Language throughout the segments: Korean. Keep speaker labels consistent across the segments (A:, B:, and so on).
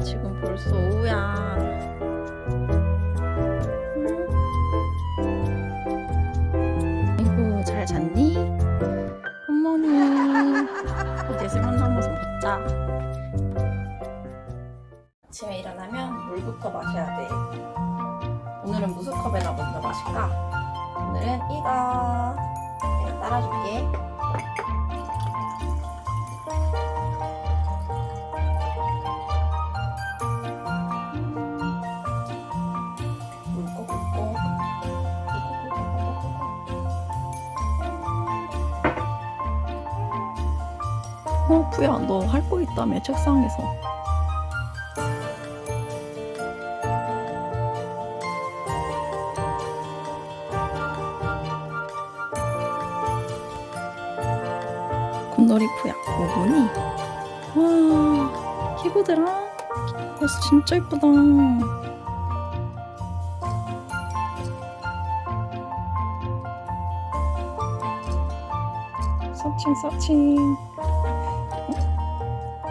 A: 벌써 오후야. 아이고 잘 잤니? 굿모닝. 이제 술 한잔 먹어서 먹자. 아침에 일어나면 물부터 마셔야 돼. 오늘은 무슨 컵에다 먼저 마실까? 오늘은 이거. 내가 따라줄게. 어, 부야, 너 할 거 있다며, 책상에서. 곰돌이푸야, 오보니? 와, 키보드랑 버스 진짜 이쁘다. 서칭, 서칭.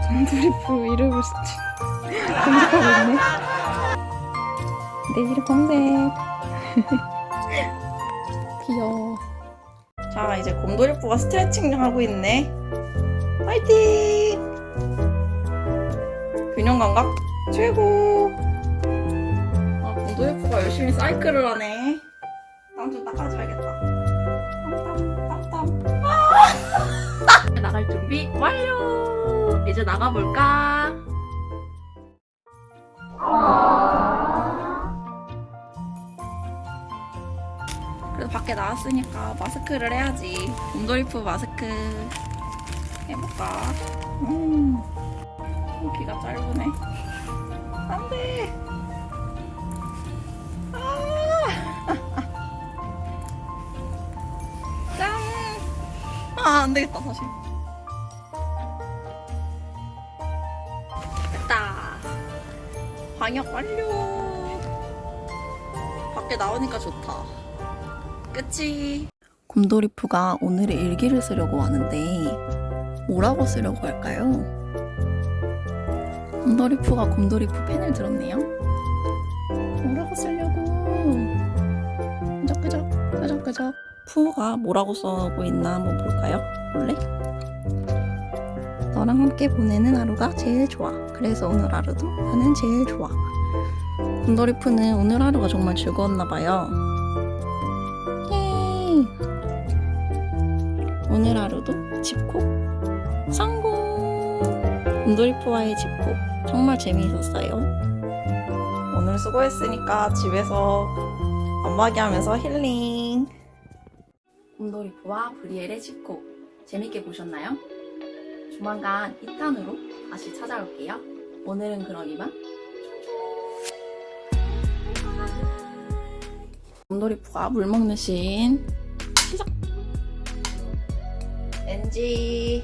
A: 어? 곰돌이푸 이름을. 검색하고 있네. 내 이름 검색. 귀여워. 자, 이제 곰돌이푸가 스트레칭 하고 있네. 파이팅! 균형 감각 최고! 아, 곰돌이푸가 열심히 사이클을 하네. 땀 좀 닦아줘야겠다. 땀땀, 땀땀. 아! 나갈 준비 완료! 이제 나가볼까? 그래도 밖에 나왔으니까 마스크를 해야지. 곰돌이푸 마스크 해볼까? 음, 어, 귀가 짧으네. 안 돼! 아! 짠! 아, 안 되겠다, 다시. 방역 완료! 밖에 나오니까 좋다. 끝이. 곰돌이푸가 오늘의 일기를 쓰려고 하는데 뭐라고 쓰려고 할까요? 곰돌이푸가 곰돌이푸 펜을 들었네요. 뭐라고 쓰려고? 끄적끄적 끄적끄적 푸가 뭐라고 써고 있나 한번 볼까요? 원래? 너랑 함께 보내는 하루가 제일 좋아. 그래서 오늘 하루도 나는 제일 좋아. 곰돌이푸는 오늘 하루가 정말 즐거웠나 봐요. 예이! 오늘 하루도 집콕 성공! 곰돌이푸와의 집콕 정말 재미있었어요. 오늘 수고했으니까 집에서 안마기 하면서 힐링. 곰돌이푸와 브리엘의 집콕 재밌게 보셨나요? 조만간 2탄으로 다시 찾아올게요. 오늘은 그럼 이만. 곰돌이푸가 물 먹는 씬 시작. NG